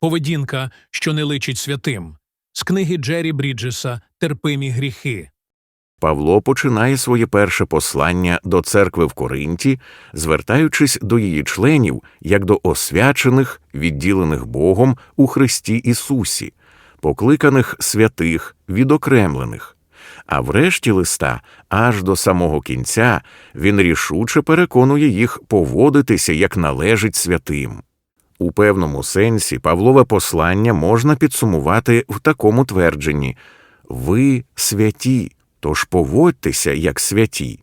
Поведінка, що не личить святим. З книги Джері Бріджеса Терпимі гріхи. Павло починає своє перше послання до церкви в Коринті, звертаючись до її членів як до освячених, відділених Богом у Христі Ісусі, покликаних святих, відокремлених. А врешті листа, аж до самого кінця, він рішуче переконує їх поводитися як належить святим. У певному сенсі Павлове послання можна підсумувати в такому твердженні ви святі, тож поводьтеся як святі.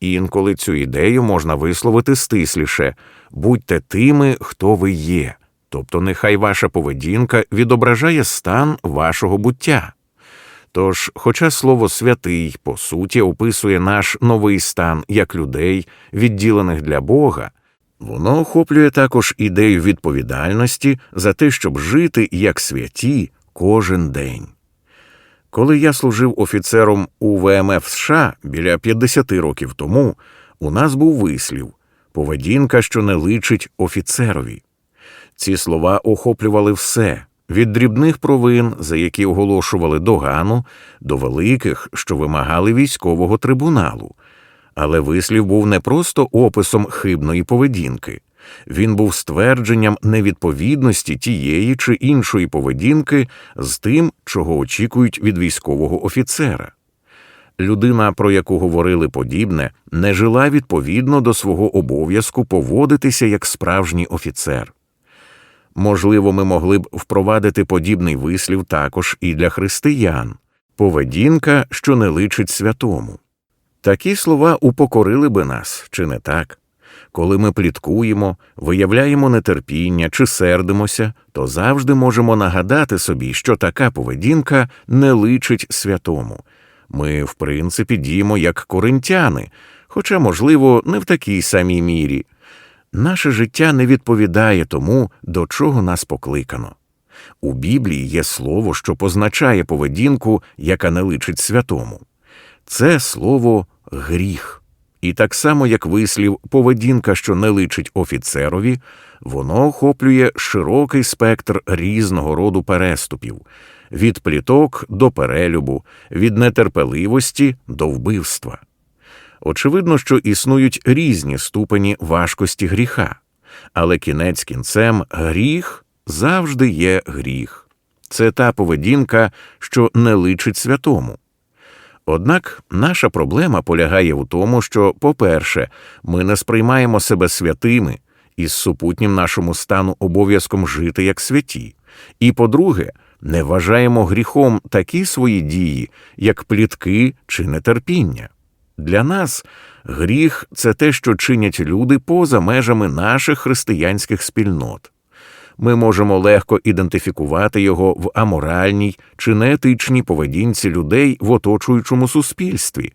Інколи цю ідею можна висловити стисліше будьте тими, хто ви є, тобто нехай ваша поведінка відображає стан вашого буття. Тож, хоча слово святий по суті описує наш новий стан як людей, відділених для Бога, воно охоплює також ідею відповідальності за те, щоб жити як святі кожен день. Коли я служив офіцером у ВМФ США біля 50 років тому, у нас був вислів поведінка, що не личить офіцерові. Ці слова охоплювали все від дрібних провин, за які оголошували догану, до великих, що вимагали військового трибуналу. Але вислів був не просто описом хибної поведінки, він був ствердженням невідповідності тієї чи іншої поведінки з тим, чого очікують від військового офіцера. Людина, про яку говорили подібне, не жила відповідно до свого обов'язку поводитися як справжній офіцер. Можливо, ми могли б впровадити подібний вислів також і для християн поведінка, що не личить святому. Такі слова упокорили би нас, чи не так? Коли ми пліткуємо, виявляємо нетерпіння чи сердимося, то завжди можемо нагадати собі, що така поведінка не личить святому. Ми, в принципі, діємо як коринтяни, хоча, можливо, не в такій самій мірі. Наше життя не відповідає тому, до чого нас покликано. У Біблії є слово, що позначає поведінку, яка не личить святому. Це слово гріх. І так само, як вислів поведінка, що не личить офіцерові, воно охоплює широкий спектр різного роду переступів від пліток до перелюбу, від нетерпеливості до вбивства. Очевидно, що існують різні ступені важкості гріха, але кінець кінцем гріх завжди є гріх. Це та поведінка, що не личить святому. Однак наша проблема полягає в тому, що, по-перше, ми не сприймаємо себе святими із супутнім нашому стану обов'язком жити як святі, і по-друге, не вважаємо гріхом такі свої дії, як плітки чи нетерпіння. Для нас гріх це те, що чинять люди поза межами наших християнських спільнот. Ми можемо легко ідентифікувати його в аморальній чи неетичній поведінці людей в оточуючому суспільстві,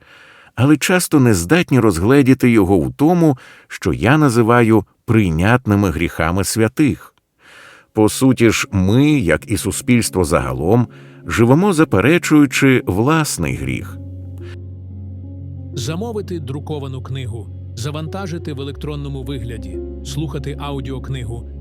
але часто не здатні розгледіти його в тому, що я називаю прийнятними гріхами святих. По суті ж, ми, як і суспільство загалом, живемо заперечуючи власний гріх. Замовити друковану книгу, завантажити в електронному вигляді, слухати аудіокнигу,